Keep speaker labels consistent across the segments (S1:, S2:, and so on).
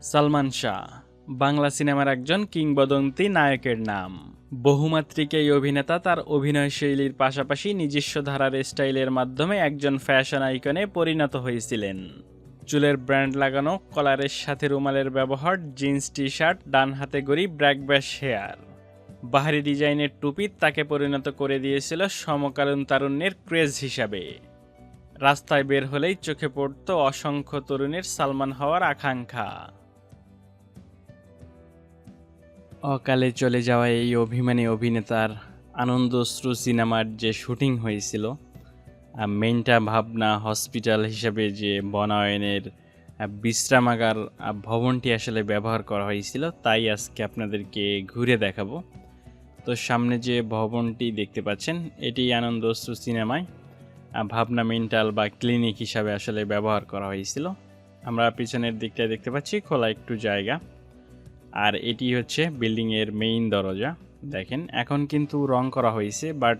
S1: সালমান শাহ, বাংলা সিনেমার একজন কিংবদন্তি নায়কের নাম। বহুমাত্রিক এই অভিনেতা তার অভিনয় শৈলীর পাশাপাশি নিজস্ব ধারার স্টাইলের মাধ্যমে একজন ফ্যাশন আইকনে পরিণত হয়েছিলেন। চুলের ব্র্যান্ড লাগানো, কলারের সাথে রুমালের ব্যবহার, জিন্স টি শার্ট ডান হাতে গড়ি ব্র্যাক ব্যাশ হেয়ার। বাহারি ডিজাইনের টুপি তাকে পরিণত করে দিয়েছিল সমকালীন তারুণ্যের ক্রেজ হিসাবে। রাস্তায় বের হলেই চোখে পড়ত অসংখ্য তরুণের সালমান হওয়ার আকাঙ্ক্ষা। অকালে চলে যাওয়া এই অভিমানী অভিনেতার আনন্দশ্রু সিনেমার যে শুটিং হয়েছিল আহ, মেইনটা ভাবনা হসপিটাল হিসেবে যে বনায়নের বিশ্রামাগার ভবনটি আসলে ব্যবহার করা হয়েছিল তাই আজকে আপনাদেরকে ঘুরে দেখাবো। তো সামনে যে ভবনটি দেখতে পাচ্ছেন এটি আনন্দশ্রু সিনেমায় ভাবনা মেন্টাল বা ক্লিনিক হিসাবে আসলে ব্যবহার করা হয়েছিল। আমরা পিছনের দিকটা দেখতে পাচ্ছি খোলা একটু জায়গা। আর এটি হচ্ছে বিল্ডিংয়ের মেইন দরজা। দেখেন, এখন কিন্তু রং করা হয়েছে বাট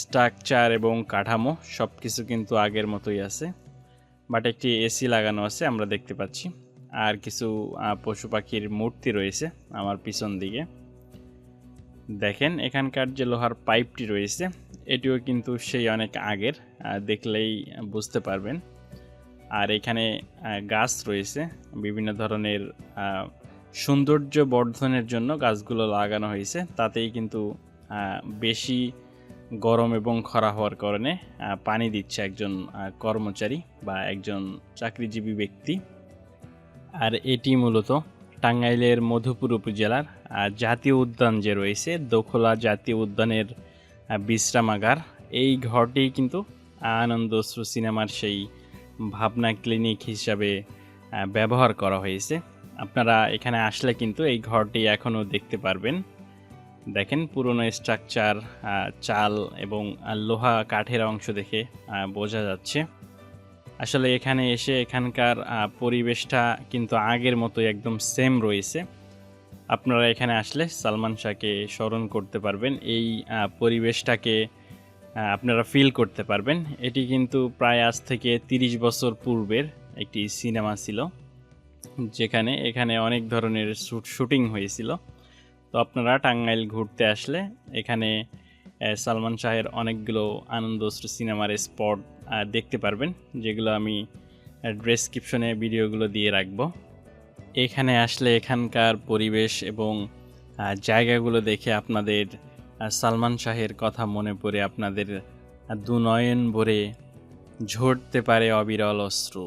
S1: স্ট্রাকচার এবং কাঠামো সব কিছু কিন্তু আগের মতোই আছে। বাট একটি এসি লাগানো আছে, আমরা দেখতে পাচ্ছি। আর কিছু পশু পাখির মূর্তি রয়েছে আমার পিছন দিকে। দেখেন, এখানকার যে লোহার পাইপটি রয়েছে, এটিও কিন্তু সেই অনেক আগের দেখলেই বুঝতে পারবেন। আর এখানে গাছ রয়েছে, বিভিন্ন ধরনের সৌন্দর্য বর্ধনের জন্য গাছগুলো লাগানো হয়েছে। তাতেই কিন্তু বেশি গরম এবং খরা হওয়ার কারণে পানি দিচ্ছে একজন কর্মচারী বা একজন চাকরিজীবী ব্যক্তি। আর এটি মূলত টাঙ্গাইলের মধুপুর উপজেলার জাতীয় উদ্যান যে রয়েছে, দোখলা জাতীয় উদ্যানের বিশ্রামাগার। এই ঘরটি কিন্তু আনন্দশ্রু সিনেমার সেই ভাবনা ক্লিনিক হিসাবে ব্যবহার করা হয়েছে। আপনারা এখানে আসলে কিন্তু এই ঘরটি এখনও দেখতে পারবেন। দেখেন পুরনো স্ট্রাকচার চাল এবং লোহা কাঠের অংশ দেখে বোঝা যাচ্ছে। আসলে এখানে এসে এখানকার পরিবেশটা কিন্তু আগের মতোই একদম সেম রয়েছে। আপনারা এখানে আসলে সালমান শাহকে স্মরণ করতে পারবেন। এই পরিবেশটাকে আপনারা ফিল করতে পারবেন। এটি কিন্তু প্রায় আজ থেকে তিরিশ বছর পূর্বের একটি সিনেমা ছিল। যেখানে এখানে অনেক ধরনের শুট হয়েছিল। তো আপনারা টাঙ্গাইল ঘুরতে আসলে এখানে সালমান শাহের অনেকগুলো আনন্দশ্রী সিনেমার স্পট দেখতে পারবেন, যেগুলো আমি ডেসক্রিপশনে ভিডিওগুলো দিয়ে রাখব। এখানে আসলে এখানকার পরিবেশ এবং জায়গাগুলো দেখে আপনাদের সালমান শাহের কথা মনে পড়ে, আপনাদের দুনয়ন ভরে ঝরতে পারে অবিরল অশ্রু।